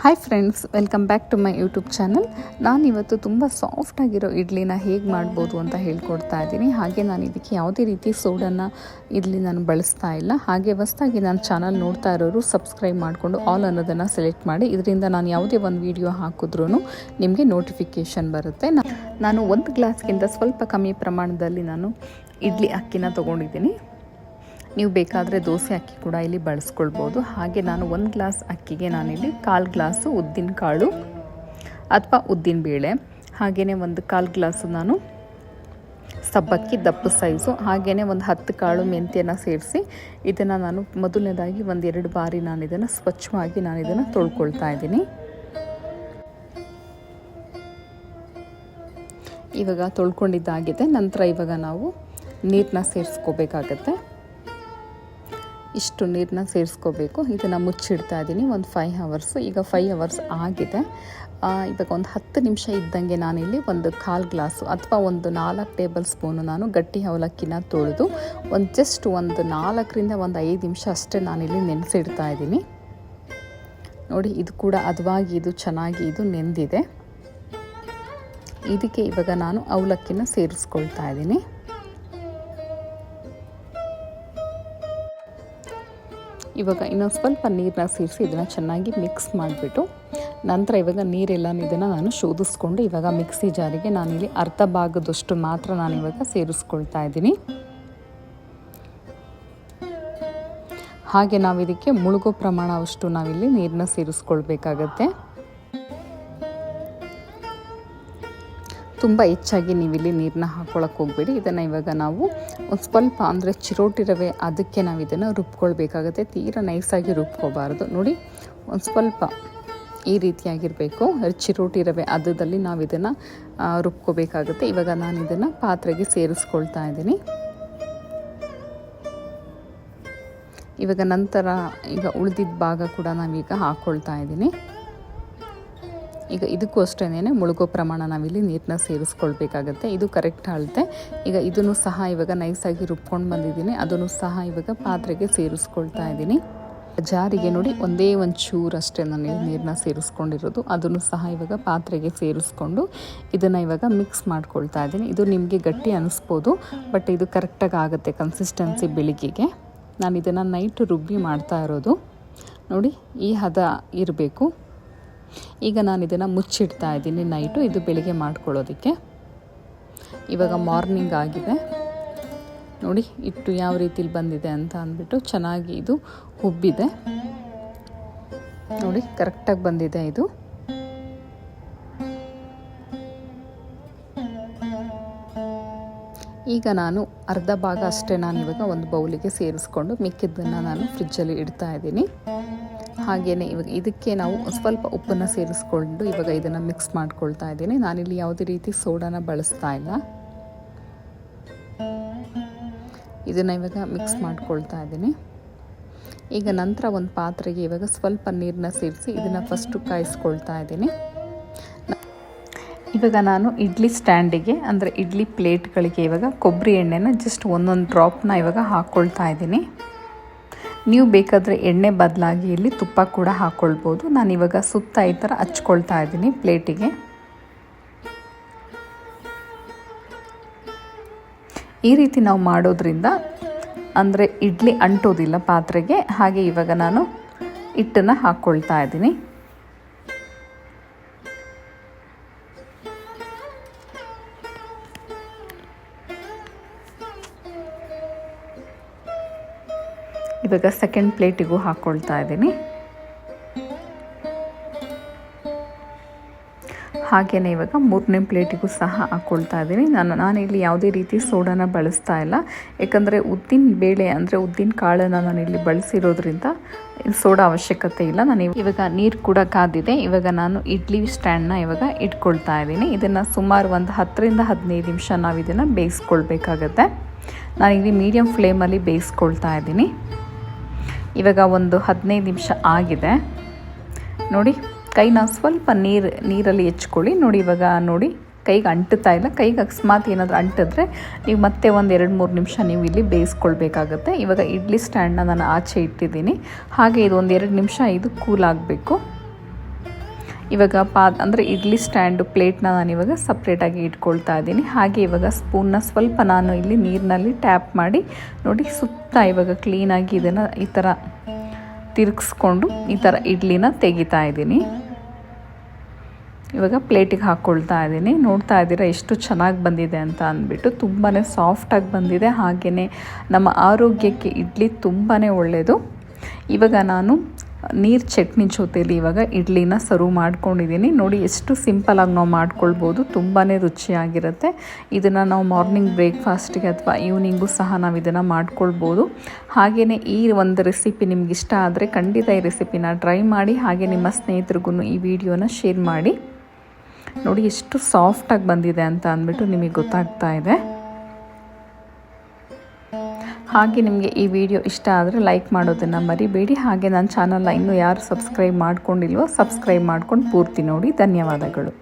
Hi friends welcome back to my YouTube channel ನಾನಿವತ್ತು ತುಂಬ ಸಾಫ್ಟಾಗಿರೋ ಇಡ್ಲಿನ ಹೇಗೆ ಮಾಡ್ಬೋದು ಅಂತ ಹೇಳ್ಕೊಡ್ತಾ ಇದ್ದೀನಿ. ಹಾಗೆ ನಾನು ಇದಕ್ಕೆ ಯಾವುದೇ ರೀತಿ ಸೋಡನ್ನು ಇಡ್ಲಿ ನಾನು ಬಳಸ್ತಾ ಇಲ್ಲ. ಹಾಗೆ ಹೊಸ್ದಾಗಿ ನಾನು ಚಾನಲ್ ನೋಡ್ತಾ ಇರೋರು ಸಬ್ಸ್ಕ್ರೈಬ್ ಮಾಡಿಕೊಂಡು ಆಲ್ ಅನ್ನೋದನ್ನು ಸೆಲೆಕ್ಟ್ ಮಾಡಿ. ಇದರಿಂದ ನಾನು ಯಾವುದೇ ಒಂದು ವೀಡಿಯೋ ಹಾಕಿದ್ರೂ ನಿಮಗೆ ನೋಟಿಫಿಕೇಷನ್ ಬರುತ್ತೆ. ನಾನು ಒಂದು ಗ್ಲಾಸ್ಗಿಂತ ಸ್ವಲ್ಪ ಕಮ್ಮಿ ಪ್ರಮಾಣದಲ್ಲಿ ನಾನು ಇಡ್ಲಿ ಅಕ್ಕಿನ ತೊಗೊಂಡಿದ್ದೀನಿ. ನೀವು ಬೇಕಾದರೆ ದೋಸೆ ಅಕ್ಕಿ ಕೂಡ ಇಲ್ಲಿ ಬಳಸ್ಕೊಳ್ಬೋದು. ಹಾಗೆ ನಾನು ಒಂದು ಗ್ಲಾಸ್ ಅಕ್ಕಿಗೆ ನಾನಿಲ್ಲಿ ಕಾಲು ಗ್ಲಾಸು ಉದ್ದಿನ ಕಾಳು ಅಥವಾ ಉದ್ದಿನ ಬೇಳೆ. ಹಾಗೆಯೇ ಒಂದು ಕಾಲು ಗ್ಲಾಸು ನಾನು ಸಬ್ಬಕ್ಕಿ ದಪ್ಪ ಸೈಜು. ಹಾಗೆಯೇ ಒಂದು ಹತ್ತು ಕಾಳು ಮೆಂತ್ಯನ ಸೇರಿಸಿ ಇದನ್ನು ನಾನು ಮೊದಲನೇದಾಗಿ ಒಂದೆರಡು ಬಾರಿ ನಾನು ಇದನ್ನು ಸ್ವಚ್ಛವಾಗಿ ನಾನು ಇದನ್ನು ತೊಳ್ಕೊಳ್ತಾ ಇದ್ದೀನಿ. ಇವಾಗ ತೊಳ್ಕೊಂಡಿದ್ದಾಗಿದೆ. ನಂತರ ಇವಾಗ ನಾವು ನೀರನ್ನ ಸೇರಿಸ್ಕೋಬೇಕಾಗತ್ತೆ. ಇಷ್ಟು ನೀರನ್ನ ಸೇರಿಸ್ಕೋಬೇಕು. ಇದನ್ನು ಮುಚ್ಚಿಡ್ತಾ ಇದ್ದೀನಿ ಒಂದು ಫೈವ್ ಹವರ್ಸು ಈಗ ಫೈವ್ ಅವರ್ಸ್ ಆಗಿದೆ. ಇವಾಗ ಒಂದು ಹತ್ತು ನಿಮಿಷ ಇದ್ದಂಗೆ ನಾನಿಲ್ಲಿ ಒಂದು ಕಾಲು ಗ್ಲಾಸು ಅಥವಾ ಒಂದು ನಾಲ್ಕು ಟೇಬಲ್ ಸ್ಪೂನು ನಾನು ಗಟ್ಟಿ ಅವಲಕ್ಕಿನ ತೊಳೆದು ಒಂದು ಜಸ್ಟ್ ಒಂದು ನಾಲ್ಕರಿಂದ ಒಂದು ಐದು ನಿಮಿಷ ಅಷ್ಟೇ ನಾನಿಲ್ಲಿ ನೆನೆಸಿಡ್ತಾ ಇದ್ದೀನಿ ನೋಡಿ, ಇದು ಕೂಡ ಅದವಾಗಿ ಇದು ಚೆನ್ನಾಗಿ ಇದು ನೆಂದಿದೆ. ಇದಕ್ಕೆ ಇವಾಗ ನಾನು ಅವಲಕ್ಕಿನ ಸೇರಿಸ್ಕೊಳ್ತಾ ಇದ್ದೀನಿ ಇವಾಗ ಇನ್ನೊಂದು ಸ್ವಲ್ಪ ನೀರನ್ನ ಸೇರಿಸಿ ಇದನ್ನು ಚೆನ್ನಾಗಿ ಮಿಕ್ಸ್ ಮಾಡಿಬಿಟ್ಟು ನಂತರ ಇವಾಗ ನೀರೆಲ್ಲ ಇದನ್ನು ನಾನು ಶೋಧಿಸ್ಕೊಂಡು ಇವಾಗ ಮಿಕ್ಸಿ ಜಾರಿಗೆ ನಾನಿಲ್ಲಿ ಅರ್ಧ ಭಾಗದಷ್ಟು ಮಾತ್ರ ನಾನು ಇವಾಗ ಸೇರಿಸ್ಕೊಳ್ತಾ ಇದ್ದೀನಿ. ಹಾಗೆ ನಾವು ಇದಕ್ಕೆ ಮುಳುಗೋ ಪ್ರಮಾಣವಷ್ಟು ನಾವಿಲ್ಲಿ ನೀರನ್ನ ಸೇರಿಸ್ಕೊಳ್ಬೇಕಾಗತ್ತೆ. ತುಂಬ ಹೆಚ್ಚಾಗಿ ನೀವಿಲ್ಲಿ ನೀರನ್ನ ಹಾಕ್ಕೊಳಕ್ಕೆ ಹೋಗಬೇಡಿ. ಇದನ್ನು ಇವಾಗ ನಾವು ಒಂದು ಸ್ವಲ್ಪ ಅಂದರೆ ಚಿರೋಟಿ ರವೆ ಅದಕ್ಕೆ ನಾವು ಇದನ್ನು ರುಬ್ಕೊಳ್ಬೇಕಾಗತ್ತೆ. ತೀರಾ ನೈಸಾಗಿ ರುಬ್ಕೋಬಾರ್ದು. ನೋಡಿ, ಒಂದು ಸ್ವಲ್ಪ ಈ ರೀತಿಯಾಗಿರಬೇಕು. ಚಿರೋಟಿ ರವೆ ಅದದಲ್ಲಿ ನಾವು ಇದನ್ನು ರುಬ್ಕೋಬೇಕಾಗುತ್ತೆ. ಇವಾಗ ನಾನು ಇದನ್ನು ಪಾತ್ರೆಗೆ ಸೇರಿಸ್ಕೊಳ್ತಾ ಇದ್ದೀನಿ. ಇವಾಗ ನಂತರ ಈಗ ಉಳಿದಿದ್ದ ಭಾಗ ಕೂಡ ನಾವೀಗ ಹಾಕ್ಕೊಳ್ತಾ ಇದ್ದೀನಿ. ಈಗ ಇದಕ್ಕೂ ಅಷ್ಟೇನೇ ಮುಳುಗೋ ಪ್ರಮಾಣ ನಾವಿಲ್ಲಿ ನೀರನ್ನ ಸೇರಿಸ್ಕೊಳ್ಬೇಕಾಗತ್ತೆ. ಇದು ಕರೆಕ್ಟ್ ಅಳತೆ ಈಗ ಇದನ್ನು ಸಹ ಇವಾಗ ನೈಸಾಗಿ ರುಬ್ಕೊಂಡು ಬಂದಿದ್ದೀನಿ. ಅದನ್ನು ಸಹ ಇವಾಗ ಪಾತ್ರೆಗೆ ಸೇರಿಸ್ಕೊಳ್ತಾ ಇದ್ದೀನಿ. ಜಾರಿಗೆ ನೋಡಿ ಒಂದೇ ಒಂದು ಅಷ್ಟೇ ನಾನು ನೀರನ್ನ ಸೇರಿಸ್ಕೊಂಡಿರೋದು. ಅದನ್ನು ಸಹ ಇವಾಗ ಪಾತ್ರೆಗೆ ಸೇರಿಸ್ಕೊಂಡು ಇದನ್ನು ಇವಾಗ ಮಿಕ್ಸ್ ಮಾಡ್ಕೊಳ್ತಾ ಇದ್ದೀನಿ. ಇದು ನಿಮಗೆ ಗಟ್ಟಿ ಅನಿಸ್ಬೋದು, ಬಟ್ ಇದು ಕರೆಕ್ಟಾಗಿ ಆಗುತ್ತೆ ಕನ್ಸಿಸ್ಟೆನ್ಸಿ ಬೆಳಿಗ್ಗೆಗೆ. ನಾನು ಇದನ್ನು ನೈಟ್ ರುಬ್ಬಿ ಮಾಡ್ತಾ ಇರೋದು. ನೋಡಿ, ಈ ಹದ ಇರಬೇಕು. ಈಗ ನಾನು ಇದನ್ನು ಮುಚ್ಚಿಡ್ತಾ ಇದ್ದೀನಿ ನೈಟು ಇದು ಬೆಳಿಗ್ಗೆ ಮಾಡ್ಕೊಳ್ಳೋದಕ್ಕೆ. ಇವಾಗ ಮಾರ್ನಿಂಗ್ ಆಗಿದೆ. ನೋಡಿ ಇಟ್ಟು ಯಾವ ರೀತಿಲಿ ಬಂದಿದೆ ಅಂತ ಅಂದ್ಬಿಟ್ಟು ಚೆನ್ನಾಗಿ ಇದು ಹುಬ್ಬಿದೆ. ನೋಡಿ ಕರೆಕ್ಟಾಗಿ ಬಂದಿದೆ ಇದು. ಈಗ ನಾನು ಅರ್ಧ ಭಾಗ ಅಷ್ಟೇ ನಾನು ಇವಾಗ ಒಂದು ಬೌಲಿಗೆ ಸೇರಿಸ್ಕೊಂಡು ಮಿಕ್ಕಿದ್ದನ್ನು ನಾನು ಫ್ರಿಜ್ಜಲ್ಲಿ ಇಡ್ತಾ ಇದ್ದೀನಿ. ಹಾಗೆಯೇ ಇವಾಗ ಇದಕ್ಕೆ ನಾವು ಸ್ವಲ್ಪ ಉಪ್ಪನ್ನು ಸೇರಿಸ್ಕೊಂಡು ಇವಾಗ ಇದನ್ನು ಮಿಕ್ಸ್ ಮಾಡ್ಕೊಳ್ತಾ ಇದ್ದೀನಿ. ನಾನಿಲ್ಲಿ ಯಾವುದೇ ರೀತಿ ಸೋಡಾನ ಬಳಸ್ತಾ ಇಲ್ಲ. ಇದನ್ನು ಇವಾಗ ಮಿಕ್ಸ್ ಮಾಡ್ಕೊಳ್ತಾ ಇದ್ದೀನಿ. ಈಗ ನಂತರ ಒಂದು ಪಾತ್ರೆಗೆ ಇವಾಗ ಸ್ವಲ್ಪ ನೀರನ್ನ ಸೇರಿಸಿ ಇದನ್ನು ಫಸ್ಟು ಕಾಯಿಸ್ಕೊಳ್ತಾ ಇದ್ದೀನಿ. ಇವಾಗ ನಾನು ಇಡ್ಲಿ ಸ್ಟ್ಯಾಂಡಿಗೆ, ಅಂದರೆ ಇಡ್ಲಿ ಪ್ಲೇಟ್ಗಳಿಗೆ ಇವಾಗ ಕೊಬ್ಬರಿ ಎಣ್ಣೆನ ಜಸ್ಟ್ ಒಂದೊಂದು ಡ್ರಾಪ್ನ ಇವಾಗ ಹಾಕ್ಕೊಳ್ತಾ ಇದ್ದೀನಿ. ನೀವು ಬೇಕಾದರೆ ಎಣ್ಣೆ ಬದಲಾಗಿ ಇಲ್ಲಿ ತುಪ್ಪ ಕೂಡ ಹಾಕ್ಕೊಳ್ಬೋದು ನಾನು ಇವಾಗ ಸುತ್ತ ಈ ಥರ ಹಚ್ಕೊಳ್ತಾ ಇದ್ದೀನಿ ಪ್ಲೇಟಿಗೆ. ಈ ರೀತಿ ನಾವು ಮಾಡೋದ್ರಿಂದ, ಅಂದರೆ ಇಡ್ಲಿ ಅಂಟೋದಿಲ್ಲ ಪಾತ್ರೆಗೆ, ಹಾಗೆ ಇವಾಗ ನಾನು ಹಿಟ್ಟನ್ನು ಹಾಕ್ಕೊಳ್ತಾ ಇದ್ದೀನಿ. ಇವಾಗ ಸೆಕೆಂಡ್ ಪ್ಲೇಟಿಗೂ ಹಾಕ್ಕೊಳ್ತಾ ಇದ್ದೀನಿ. ಹಾಗೆಯೇ ಇವಾಗ ಮೂರನೇ ಪ್ಲೇಟಿಗೂ ಸಹ ಹಾಕ್ಕೊಳ್ತಾ ಇದ್ದೀನಿ. ನಾನು ನಾನಿಲ್ಲಿ ಯಾವುದೇ ರೀತಿ ಸೋಡಾನ ಬಳಸ್ತಾ ಇಲ್ಲ. ಯಾಕಂದರೆ ಉದ್ದಿನ ಬೇಳೆ ಅಂದರೆ ಉದ್ದಿನ ಕಾಳನ್ನು ನಾನು ಇಲ್ಲಿ ಬಳಸಿರೋದ್ರಿಂದ ಸೋಡಾ ಅವಶ್ಯಕತೆ ಇಲ್ಲ. ನಾನು ಇವಾಗ ನೀರು ಕೂಡ ಕಾದಿದೆ. ಇವಾಗ ನಾನು ಇಡ್ಲಿ ಸ್ಟ್ಯಾಂಡ್ನ ಇವಾಗ ಇಟ್ಕೊಳ್ತಾ ಇದ್ದೀನಿ. ಇದನ್ನು ಸುಮಾರು ಒಂದು ಹತ್ತರಿಂದ ಹದಿನೈದು ನಿಮಿಷ ನಾವು ಇದನ್ನು ಬೇಯಿಸ್ಕೊಳ್ಬೇಕಾಗತ್ತೆ ಇಲ್ಲಿ ಮೀಡಿಯಮ್ ಫ್ಲೇಮಲ್ಲಿ ಬೇಯಿಸ್ಕೊಳ್ತಾ ಇದ್ದೀನಿ. ಇವಾಗ ಒಂದು ಹದಿನೈದು ನಿಮಿಷ ಆಗಿದೆ. ನೋಡಿ, ಕೈನ ಸ್ವಲ್ಪ ನೀರು, ನೀರಲ್ಲಿ ಹೆಚ್ಕೊಳ್ಳಿ. ನೋಡಿ, ಇವಾಗ ನೋಡಿ, ಕೈಗೆ ಅಂಟುತ್ತಾ ಇಲ್ಲ. ಕೈಗೆ ಅಕಸ್ಮಾತ್ ಏನಾದರೂ ಅಂಟಿದ್ರೆ ನೀವು ಮತ್ತೆ ಒಂದು ಎರಡು ಮೂರು ನಿಮಿಷ ನೀವು ಇಲ್ಲಿ ಬೇಯಿಸ್ಕೊಳ್ಬೇಕಾಗತ್ತೆ. ಇವಾಗ ಇಡ್ಲಿ ಸ್ಟ್ಯಾಂಡ್ನ ನಾನು ಆಚೆ ಇಟ್ಟಿದ್ದೀನಿ. ಹಾಗೆ ಇದು ಒಂದು ಎರಡು ನಿಮಿಷ ಇದು ಕೂಲ್ ಆಗಬೇಕು. ಇವಾಗ ಪಾ ಅಂದರೆ ಇಡ್ಲಿ ಸ್ಟ್ಯಾಂಡು ಪ್ಲೇಟ್ನ ನಾನು ಇವಾಗ ಸಪ್ರೇಟಾಗಿ ಇಟ್ಕೊಳ್ತಾ ಇದ್ದೀನಿ. ಹಾಗೆ ಇವಾಗ ಸ್ಪೂನ್ನ ಸ್ವಲ್ಪ ನಾನು ಇಲ್ಲಿ ನೀರಿನಲ್ಲಿ ಟ್ಯಾಪ್ ಮಾಡಿ ನೋಡಿ ಸುತ್ತ ಇವಾಗ ಕ್ಲೀನಾಗಿ ಇದನ್ನು ಈ ಥರ ತಿರುಗಿಸ್ಕೊಂಡು ಈ ಥರ ಇಡ್ಲಿನ ತೆಗಿತಾ ಇದ್ದೀನಿ. ಇವಾಗ ಪ್ಲೇಟಿಗೆ ಹಾಕ್ಕೊಳ್ತಾ ಇದ್ದೀನಿ. ನೋಡ್ತಾ ಇದ್ದೀರಾ ಎಷ್ಟು ಚೆನ್ನಾಗಿ ಬಂದಿದೆ ಅಂತ ಅಂದ್ಬಿಟ್ಟು ತುಂಬಾ ಸಾಫ್ಟಾಗಿ ಬಂದಿದೆ. ಹಾಗೆಯೇ ನಮ್ಮ ಆರೋಗ್ಯಕ್ಕೆ ಇಡ್ಲಿ ತುಂಬಾ ಒಳ್ಳೆಯದು ಇವಾಗ ನಾನು ನೀರು ಚಟ್ನಿ ಜೊತೆಲಿ ಇವಾಗ ಇಡ್ಲಿನ ಸರ್ವ್ ಮಾಡ್ಕೊಂಡಿದ್ದೀನಿ. ನೋಡಿ ಎಷ್ಟು ಸಿಂಪಲಾಗಿ ನಾವು ಮಾಡ್ಕೊಳ್ಬೋದು. ತುಂಬಾ ರುಚಿಯಾಗಿರುತ್ತೆ. ಇದನ್ನು ನಾವು ಮಾರ್ನಿಂಗ್ ಬ್ರೇಕ್ಫಾಸ್ಟಿಗೆ ಅಥವಾ ಈವ್ನಿಂಗು ಸಹ ನಾವು ಇದನ್ನು ಮಾಡ್ಕೊಳ್ಬೋದು. ಹಾಗೆಯೇ ಈ ಒಂದು ರೆಸಿಪಿ ನಿಮ್ಗೆ ಇಷ್ಟ ಆದರೆ ಖಂಡಿತ ಈ ರೆಸಿಪಿನ ಟ್ರೈ ಮಾಡಿ, ಹಾಗೆ ನಿಮ್ಮ ಸ್ನೇಹಿತರಿಗೂ ಈ ವಿಡಿಯೋನ ಶೇರ್ ಮಾಡಿ. ನೋಡಿ ಎಷ್ಟು ಸಾಫ್ಟಾಗಿ ಬಂದಿದೆ ಅಂತ ಅಂದ್ಬಿಟ್ಟು ನಿಮಗೆ ಗೊತ್ತಾಗ್ತಾ ಇದೆ. ಹಾಗೆ ನಿಮಗೆ ಈ ವಿಡಿಯೋ ಇಷ್ಟ ಆದರೆ ಲೈಕ್ ಮಾಡೋದನ್ನು ಮರಿಬೇಡಿ. ಹಾಗೆ ನನ್ನ ಚಾನಲ್ನ ಇನ್ನೂ ಯಾರು ಸಬ್ಸ್ಕ್ರೈಬ್ ಮಾಡ್ಕೊಂಡಿಲ್ವೋ ಸಬ್ಸ್ಕ್ರೈಬ್ ಮಾಡ್ಕೊಂಡು ಪೂರ್ತಿ ನೋಡಿ. ಧನ್ಯವಾದಗಳು.